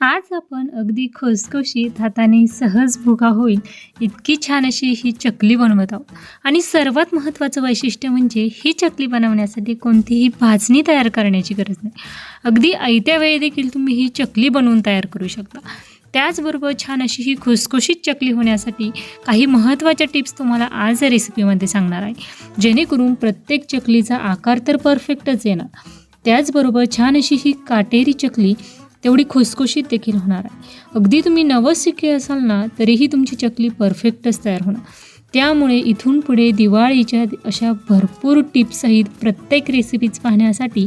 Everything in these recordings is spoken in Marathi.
आज आपण अगदी खसखशीत हाताने सहज भुगा होईल इतकी छान अशी ही चकली बनवत आहोत. आणि सर्वात महत्त्वाचं वैशिष्ट्य म्हणजे ही चकली बनवण्यासाठी कोणतीही भाजणी तयार करण्याची गरज नाही. अगदी आयत्या वेळी देखील तुम्ही ही चकली बनवून तयार करू शकता. त्याचबरोबर छान अशी ही खुसखुशीत चकली होण्यासाठी काही महत्त्वाच्या टिप्स तुम्हाला आज या रेसिपीमध्ये सांगणार आहे. जेणेकरून प्रत्येक चकलीचा आकार तर परफेक्टच येणार. त्याचबरोबर छान अशी ही काटेरी चकली तेवढी खुसखुशीत देखील होणार आहे. अगदी तुम्ही नवस शिके असाल ना तरीही तुमची चकली परफेक्टच तयार होणार. त्यामुळे इथून पुढे दिवाळीच्या अशा भरपूर टिप्ससहित प्रत्येक रेसिपीज पाहण्यासाठी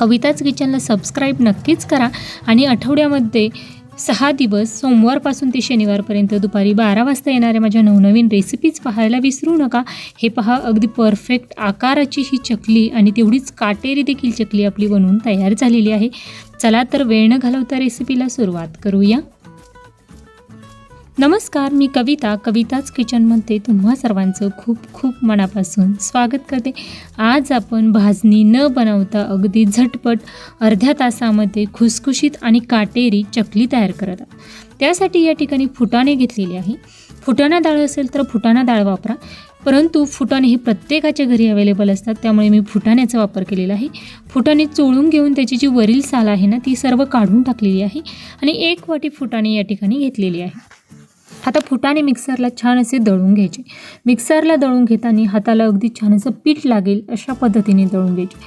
कविताच किचनला सबस्क्राईब नक्कीच करा. आणि आठवड्यामध्ये सहा दिवस सोमवारपासून ते शनिवारपर्यंत दुपारी बारा वाजता येणाऱ्या माझ्या नवनवीन रेसिपीज पाहायला विसरू नका. हे पहा अगदी परफेक्ट आकाराची ही चकली आणि तेवढीच काटेरी देखील चकली आपली बनवून तयार झालेली आहे. चला तर वेळ न घालवता रेसिपीला सुरुवात करूया. नमस्कार मी कविता. कविताच किचनमध्ये तुम्हा सर्वांचं खूप खूप मनापासून स्वागत करते. आज आपण भाजणी न बनवता अगदी झटपट अर्ध्या तासामध्ये खुसखुशीत आणि काटेरी चकली तयार करत आहोत. त्यासाठी या ठिकाणी फुटाणे घेतलेले आहे. फुटाणा डाळ असेल तर फुटाणा डाळ वापरा. परंतु फुटाणे हे प्रत्येकाच्या घरी अवेलेबल असतात त्यामुळे मी फुटाण्याचा वापर केलेला आहे. फुटाणे चोळून घेऊन त्याची जी वरील साल आहे ना ती सर्व काढून टाकलेली आहे आणि एक वाटी फुटाणे या ठिकाणी घेतलेली आहे. आता फुटाने मिक्सरला छान असे दळून घ्यायचे. मिक्सरला दळून घेताना हाताला अगदी छान असं पीठ लागेल अशा पद्धतीने दळून घ्यायचे.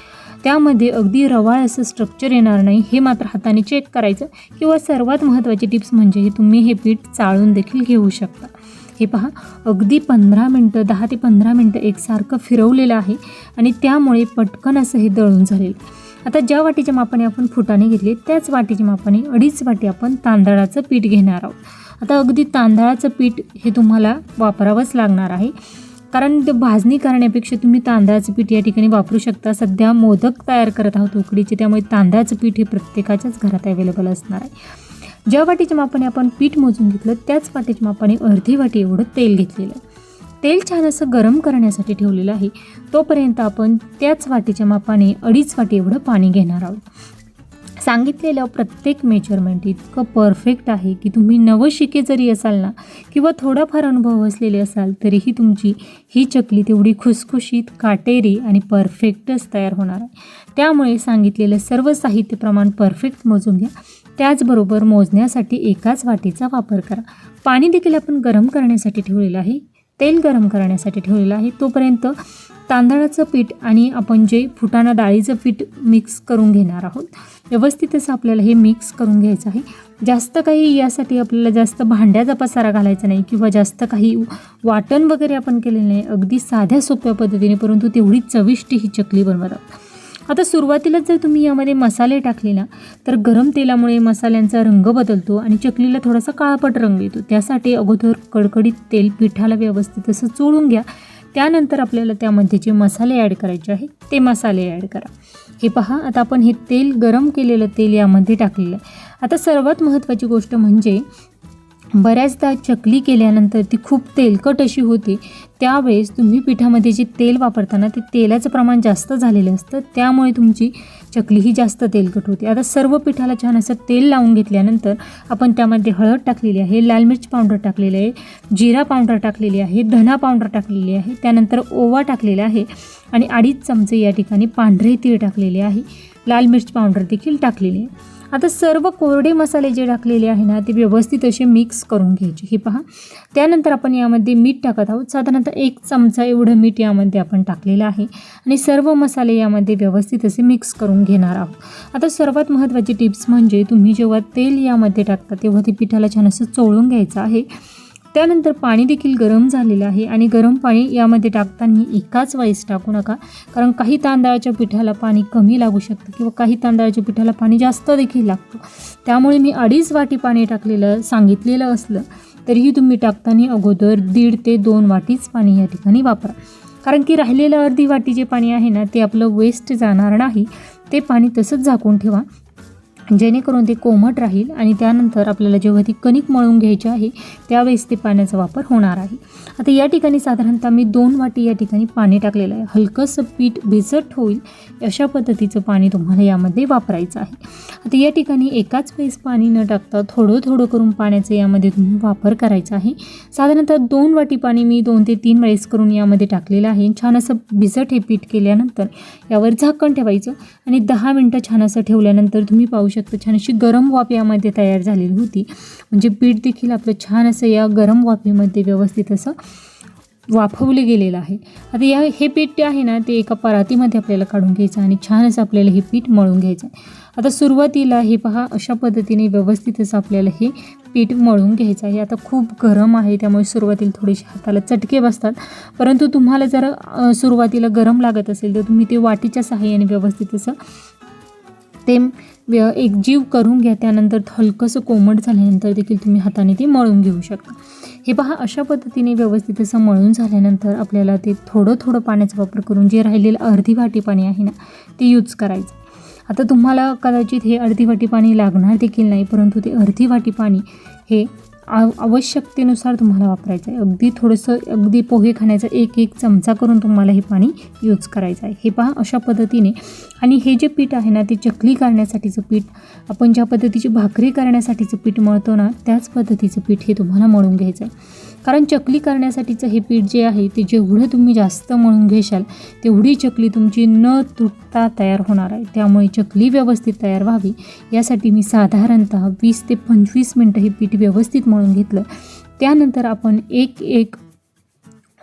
त्यामध्ये अगदी रवाळ असं स्ट्रक्चर येणार नाही हे मात्र हाताने चेक करायचं. किंवा सर्वात महत्त्वाची टिप्स म्हणजे हे तुम्ही हे पीठ चाळून देखील घेऊ शकता. हे पहा अगदी पंधरा मिनटं दहा ते पंधरा मिनटं एकसारखं फिरवलेलं आहे आणि त्यामुळे पटकन असं हे दळून झालेलं. आता ज्या वाटीच्या मापाने आपण फुटाने घेतले त्याच वाटीच्या मापाने अडीच वाटी आपण तांदळाचं पीठ घेणार आहोत. आता अगदी तांदळाचं पीठ हे तुम्हाला वापरावंच लागणार आहे. कारण ते भाजणी करण्यापेक्षा तुम्ही तांदळाचं पीठ या ठिकाणी वापरू शकता. सध्या मोदक तयार करत आहोत उकडीचे त्यामुळे तांदळाचं पीठ हे प्रत्येकाच्याच घरात अवेलेबल असणार आहे. ज्या वाटीच्या मापाने आपण पीठ मोजून घेतलं त्याच वाटीच्या मापाने अर्धी वाटी एवढं तेल घेतलेलं आहे. तेल छान असं गरम करण्यासाठी ठेवलेलं आहे. तोपर्यंत आपण त्याच वाटीच्या मापाने अडीच वाटी एवढं पाणी घेणार आहोत. सांगितलेलं प्रत्येक मेजरमेंट इतकं परफेक्ट आहे की तुम्ही नवशिके जरी असाल ना किंवा थोडाफार अनुभव असलेले असाल तरीही तुमची ही चकली तेवढी खुसखुशीत काटेरी आणि परफेक्टच तयार होणार आहे. त्यामुळे सांगितलेलं सर्व साहित्य प्रमाण परफेक्ट मोजून घ्या. त्याचबरोबर मोजण्यासाठी एकाच वाटीचा वापर करा. पाणी देखील आपण गरम करण्यासाठी ठेवलेलं आहे. तेल गरम करण्यासाठी ठेवलेलं आहे. तोपर्यंत तांदळाचं पीठ आणि आपण जे फुटाणा डाळीचं पीठ मिक्स करून घेणार आहोत व्यवस्थित असं आपल्याला हे मिक्स करून घ्यायचं आहे. जास्त काही यासाठी आपल्याला जास्त भांड्याचा पसारा घालायचा नाही किंवा जास्त काही वाटण वगैरे आपण केलेलं नाही. अगदी साध्या सोप्या पद्धतीने परंतु तेवढी चविष्ट ही चकली बनवत आहोत आता सुरुवातीलाच जर तुम्ही यामध्ये मसाले टाकले ना तर गरम तेलामुळे मसाल्यांचा रंग बदलतो आणि चकलीला थोडासा काळापट रंग येतो. त्यासाठी अगोदर कडकडीत तेल पिठाला व्यवस्थित असं चोळून घ्या. त्यानंतर आपल्याला त्यामध्ये जे मसाले ॲड करायचे आहेत ते मसाले ॲड करा. हे पहा आता आपण हे तेल गरम केलेलं तेल यामध्ये टाकलेलं आहे. आता सर्वात महत्त्वाची गोष्ट म्हणजे बऱ्याचदा चकली केल्यानंतर ती खूप तेलकट अशी होते. त्यावेळेस तुम्ही पिठामध्ये जे तेल वापरताना ते तेलाचं प्रमाण जास्त झालेलं असतं. त्यामुळे तुमची चकली ही जास्त तेलकट होते. आता सर्व पिठाला छान असं तेल लावून घेतल्यानंतर आपण त्यामध्ये हळद टाकलेली आहे लाल मिर्च पावडर टाकलेली आहे जिरा पावडर टाकलेली आहे धना पावडर टाकलेली आहे त्यानंतर ओवा टाकलेला आहे आणि अडीच चमचे या ठिकाणी पांढरे तीळ टाकलेले आहे. लाल मिर्च पावडर देखील टाकलेली आहे. आता सर्व कोरडे मसाले जे टाकलेले आहे ना ते व्यवस्थित असे मिक्स करून घ्यायचे. हे पहा. त्यानंतर आपण यामध्ये मीठ टाकत आहोत. साधारणतः एक चमचा एवढं मीठ यामध्ये आपण टाकलेलं आहे. आणि सर्व मसाले यामध्ये व्यवस्थित असे मिक्स करून घेणार आहोत. आता सर्वात महत्त्वाची टिप्स म्हणजे तुम्ही जेव्हा तेल यामध्ये टाकता तेव्हा ते पिठाला छान असं चोळून घ्यायचं आहे. त्यानंतर पाणी देखील गरम झालेलं आहे आणि गरम पाणी यामध्ये टाकताना एकाच वेळेस टाकू नका. कारण काही तांदळाच्या पिठाला पाणी कमी लागू शकतं किंवा काही तांदळाच्या पिठाला पाणी जास्त देखील लागतं. त्यामुळे मी अडीच वाटी पाणी टाकलेलं सांगितलेलं असलं तरीही तुम्ही टाकताना अगोदर दीड ते दोन वाटीच पाणी या ठिकाणी वापरा. कारण की राहिलेलं अर्धी वाटी जे पाणी आहे ना ते आपलं वेस्ट जाणार नाही. ते पाणी तसंच झाकून ठेवा. जेणेकरून ते कोमट राहील आणि त्यानंतर आपल्याला जेव्हा ती कणिक मळून घ्यायची आहे त्यावेळेस ते पाण्याचा वापर होणार आहे. आता या ठिकाणी साधारणतः मी दोन वाटी या ठिकाणी पाणी टाकलेलं आहे. हलकंसं पीठ भिजत होईल अशा पद्धतीचं पाणी तुम्हाला यामध्ये वापरायचं आहे. आता या ठिकाणी एकाच वेळेस पाणी न टाकता थोडं थोडं करून पाण्याचं यामध्ये तुम्ही वापर करायचा आहे. साधारणतः दोन वाटी पाणी मी दोन ते तीन वेळेस करून यामध्ये टाकलेलं आहे. छान असं भिजत हे पीठ केल्यानंतर यावर झाकण ठेवायचं आणि दहा मिनटं छान असं ठेवल्यानंतर तुम्ही पाहू शकता. छान अशी गरम वाफ यामध्ये तयार झालेली होती. म्हणजे पीठ देखील आपलं छान असं या गरम वाफेमध्ये व्यवस्थित असं वाफवले गेलेलं आहे. आता या हे पीठ जे आहे ना ते एका परातीमध्ये आपल्याला काढून घ्यायचं आणि छान असं आपल्याला हे पीठ मळून घ्यायचं आहे. आता सुरुवातीला हे पहा अशा पद्धतीने व्यवस्थित असं आपल्याला हे पीठ मळून घ्यायचं आहे. आता खूप गरम आहे त्यामुळे सुरुवातीला थोडेसे हाताला चटके बसतात. परंतु तुम्हाला जर सुरुवातीला गरम लागत असेल तर तुम्ही ते वाटीच्या सहाय्याने व्यवस्थित असं ते व्य एकजीव करून घ्या त्यानंतर हलकंसं कोमट झाल्यानंतर देखील तुम्ही हाताने ते मळून घेऊ शकता. हे पहा अशा पद्धतीने व्यवस्थित असं मळून झाल्यानंतर आपल्याला ते थोडं थोडं पाण्याचा वापर करून जे राहिलेलं अर्धी वाटी पाणी आहे ना ते यूज करायचं. आता तुम्हाला कदाचित हे अर्धी वाटी पाणी लागणार देखील नाही परंतु ते अर्धी वाटी पाणी हे आव आवश्यकतेनुसार तुम्हाला वापरायचं आहे. अगदी थोडंसं अगदी पोहे खाण्याचा एक एक चमचा करून तुम्हाला हे पाणी यूज करायचं आहे. हे पहा अशा पद्धतीने. आणि हे जे पीठ आहे ना ते चकली करण्यासाठीचं पीठ आपण ज्या पद्धतीची भाकरी करण्यासाठीचं पीठ मळतो ना त्याच पद्धतीचं पीठ हे तुम्हाला मळून घ्यायचं आहे. कारण चकली करण्यासाठीचं हे पीठ जे आहे ते जेवढं तुम्ही जास्त मळून घेशाल तेवढी चकली तुमची न तुटता तयार होणार आहे. त्यामुळे चकली व्यवस्थित तयार व्हावी. यासाठी मी साधारणतः वीस ते पंचवीस मिनटं हे पीठ व्यवस्थित मळून घेतलं. त्यानंतर आपण एक एक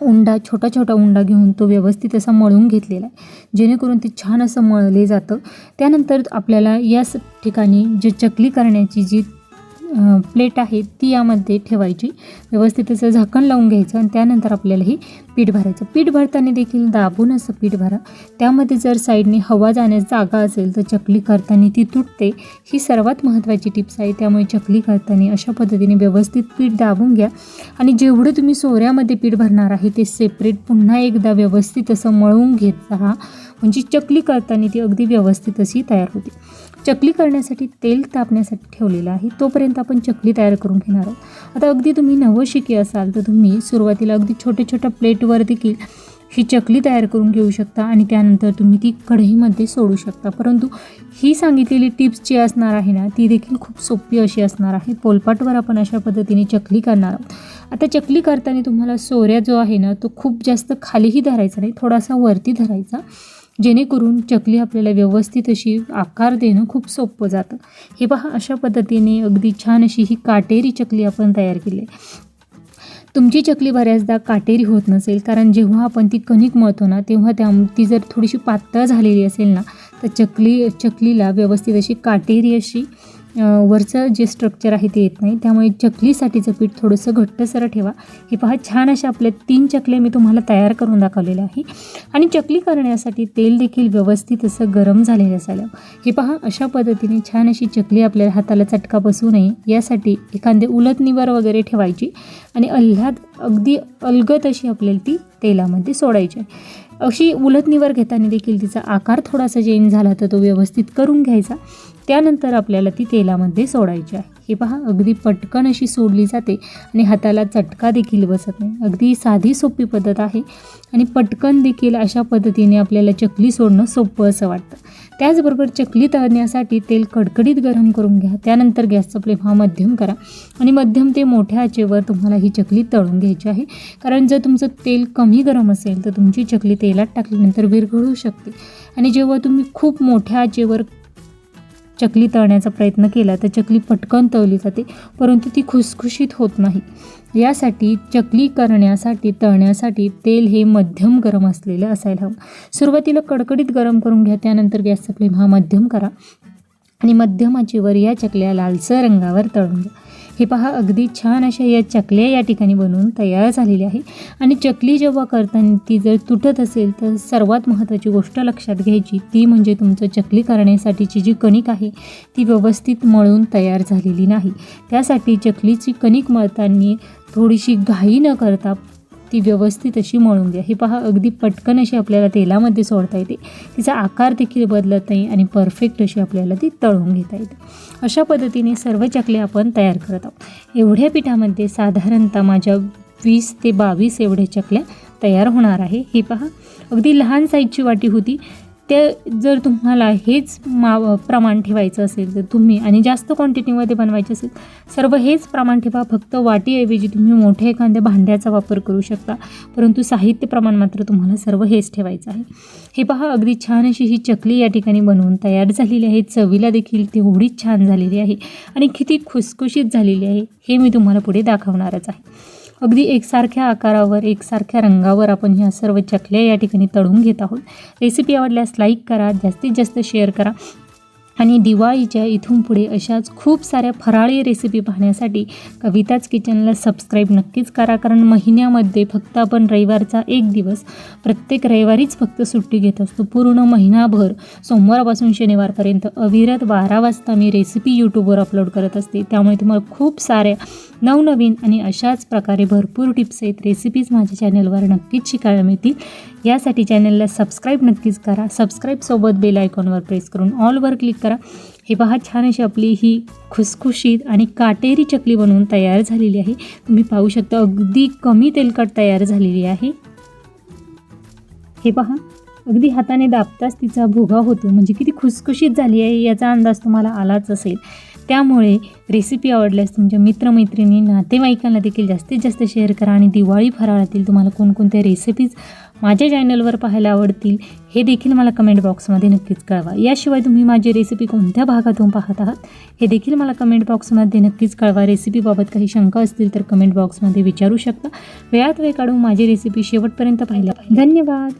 उंडा छोटा छोटा उंडा घेऊन तो व्यवस्थित असा मळून घेतलेला आहे. जेणेकरून ते छान असं मळले जातं. त्यानंतर आपल्याला याच ठिकाणी जे चकली करण्याची जी प्लेट आहे ती यामध्ये ठेवायची. व्यवस्थित असं झाकण लावून घ्यायचं आणि त्यानंतर आपल्याला हे पीठ भरायचं. पीठ भरताना देखील दाबून असं पीठ भरा. त्यामध्ये जर साईडने हवा जाण्यास जागा असेल तर चकली करताना ती तुटते. ही सर्वात महत्त्वाची टिप्स आहे. त्यामुळे चकली करताना अशा पद्धतीने व्यवस्थित पीठ दाबून घ्या. आणि जेवढं तुम्ही सोऱ्यामध्ये पीठ भरणार आहे ते सेपरेट पुन्हा एकदा व्यवस्थित असं मळून घेत राहा. म्हणजे चकली करताना ती अगदी व्यवस्थित अशी तयार होते. चकली करण्यासाठी तेल तापण्यासाठी ठेवलेलं आहे. तोपर्यंत आपण चकली तयार करून घेणार आहोत. आता अगदी तुम्ही नवशिकी असाल तर तुम्ही सुरुवातीला अगदी छोट्या छोट्या प्लेटवर देखील ही चकली तयार करून घेऊ शकता आणि त्यानंतर तुम्ही ती कढईमध्ये सोडू शकता. परंतु ही सांगितलेली टिप्स जी असणार आहे ना ती देखील खूप सोपी अशी असणार आहे. पोलपाटवर आपण अशा पद्धतीने चकली करणार आहोत. आता चकली करताना तुम्हाला सोऱ्या जो आहे ना तो खूप जास्त खालीही धरायचा नाही थोडासा वरती धरायचा. जेणेकरून चकली आपल्याला व्यवस्थित अशी आकार देणं खूप सोपं जातं. हे पहा अशा पद्धतीने अगदी छान अशी ही काटेरी चकली आपण तयार केली आहे. तुमची चकली बऱ्याचदा काटेरी होत नसेल कारण जेव्हा आपण ती कणिक मळतो ना तेव्हा त्या ती जर थोडीशी पातळ झालेली असेल ना तर चकली चकलीला व्यवस्थित अशी काटेरी अशी वरचं जे स्ट्रक्चर आहे ते येत नाही. त्यामुळे चकलीसाठीचं पीठ थोडंसं घट्टसरं ठेवा. हे पहा छान अशा आपल्या तीन चकल्या मी तुम्हाला तयार करून दाखवलेल्या आहे. आणि चकली करण्यासाठी तेल देखील व्यवस्थित असं गरम झालेलं असायला. हे पहा अशा पद्धतीने छान अशी चकली आपल्या हाताला चटका बसू नये. यासाठी एखादे उलटनिवर वगैरे ठेवायची आणि अल्हाद अगदी अलगत अशी आपल्याला ती तेलामध्ये सोडायची आहे. अशी उलटनिवर घेताना देखील तिचा आकार थोडासा चेंज झाला तर तो व्यवस्थित करून घ्यायचा. त्यानंतर आपल्याला ती तेलामध्ये सोडायची आहे. हे पहा अगदी पटकन अशी सोडली जाते आणि हाताला चटका देखील बसत नाही. अगदी साधी सोपी पद्धत आहे आणि पटकन देखील अशा पद्धतीने आपल्याला चकली सोडणं सोपं असं वाटतं. त्याचबरोबर चकली तळण्यासाठी तेल कडकडीत गरम करून घ्या. त्यानंतर गॅसचा फ्लेम हा मध्यम करा आणि मध्यम ते मोठ्या आचेवर तुम्हाला ही चकली तळून घ्यायची आहे. कारण जर तुमचं तेल कमी गरम असेल तर तुमची चकली तेलात टाकल्यानंतर विरघळू शकते. आणि जेव्हा तुम्ही खूप मोठ्या आचेवर चकली तळण्याचा प्रयत्न केला तर चकली पटकन तळली जाते परंतु ती खुसखुशीत होत नाही. यासाठी चकली करण्यासाठी तळण्यासाठी तेल हे मध्यम गरम असलेलं असायला हवं. सुरुवातीला कडकडीत गरम करून घ्या त्यानंतर गॅसचा फ्लेम हा मध्यम करा आणि मध्यम आचेवर या चकल्या लालसर रंगावर तळून घ्या. हे पहा अगदी छान अशा या चकल्या या ठिकाणी बनवून तयार झालेली आहे आणि चकली जेव्हा करताना ती जर तुटत असेल तर सर्वात महत्त्वाची गोष्ट लक्षात घ्यायची ती म्हणजे तुमचं चकली करण्यासाठीची जी कणिक आहे ती व्यवस्थित मळून तयार झालेली नाही. त्यासाठी चकलीची कणिक मळताना थोडीशी घाई न करता ती व्यवस्थित अशी मळून घ्या हे पहा अगदी पटकन अशी आपल्याला तेलामध्ये सोडता येते. तिचा आकार देखील बदलत नाही आणि परफेक्ट अशी आपल्याला ती तळून घेता येते. अशा पद्धतीने सर्व चकले आपण तयार करत आहोत. एवढ्या पिठामध्ये साधारणतः माझ्या वीस ते बावीस एवढ्या चकल्या तयार होणार आहे. हे पहा अगदी लहान साईजची वाटी होती. ते जर तुम्हाला हेच मा प्रमाण ठेवायचं असेल तर तुम्ही आणि जास्त क्वांटिटीमध्ये बनवायचे असेल सर्व हेच प्रमाण ठेवा. फक्त वाटीऐवजी तुम्ही मोठ्या एखाद्या भांड्याचा वापर करू शकता. परंतु साहित्य प्रमाण मात्र तुम्हाला सर्व हेच ठेवायचं आहे. हे पहा अगदी छान अशी ही चकली या ठिकाणी बनवून तयार झालेली आहे. चवीला देखील तेवढीच छान झालेली आहे. आणि किती खुसखुशीत झालेली आहे हे मी तुम्हाला पुढे दाखवणारच आहे. अगदी एकसारख्या आकारावर एकसारख्या रंगावर आपण ह्या सर्व चकल्या या ठिकाणी तळून घेत आहोत. रेसिपी आवडल्यास लाईक करा जास्तीत जास्त शेअर करा. आणि दिवाळीच्या इथून पुढे अशाच खूप साऱ्या फराळी रेसिपी पाहण्यासाठी कविताच किचनला सबस्क्राईब नक्कीच करा. कारण महिन्यामध्ये फक्त आपण रविवारचा एक दिवस प्रत्येक रविवारीच फक्त सुट्टी घेत असतो. पूर्ण महिनाभर सोमवारपासून शनिवारपर्यंत अविरत बारा वाजता मी रेसिपी यूट्यूबवर अपलोड करत असते. त्यामुळे तुम्हाला खूप साऱ्या नवनवीन आणि अशाच प्रकारे भरपूर टिप्स आहेत रेसिपीज माझ्या चॅनलवर नक्कीच शिकायला मिळतील. यासाठी चॅनलला सबस्क्राईब नक्कीच करा. सबस्क्राईबसोबत बेल आयकॉनवर प्रेस करून ऑलवर क्लिक करा. हे पहा छान अशी आपली ही खुसखुशीत आणि काटेरी चकली बनवून तयार झालेली आहे. तुम्ही पाहू शकता अगदी कमी तेलकट तयार झालेली आहे. हे पहा अगदी हाताने दाबताच तिचा भोगा होतो. म्हणजे किती खुसखुशीत झाली आहे याचा अंदाज तुम्हाला आलाच असेल. त्यामुळे रेसिपी आवडल्यास तुमच्या मित्रमैत्रिणी नातेवाईकांना देखील जास्तीत जास्त शेअर करा आणि दिवाळी फराळातील तुम्हाला कोणकोणत्या रेसिपीज माझ्या चॅनलवर पाहायला आवडतील हे देखील मला कमेंट बॉक्समध्ये नक्कीच कळवा. याशिवाय तुम्ही माझी रेसिपी कोणत्या भागातून पाहत आहात हे देखील मला कमेंट बॉक्समध्ये नक्कीच कळवा. रेसिपीबाबत काही शंका असतील तर कमेंट बॉक्समध्ये विचारू शकता. वेळात वेळ काढून माझी रेसिपी शेवटपर्यंत पाहिला धन्यवाद!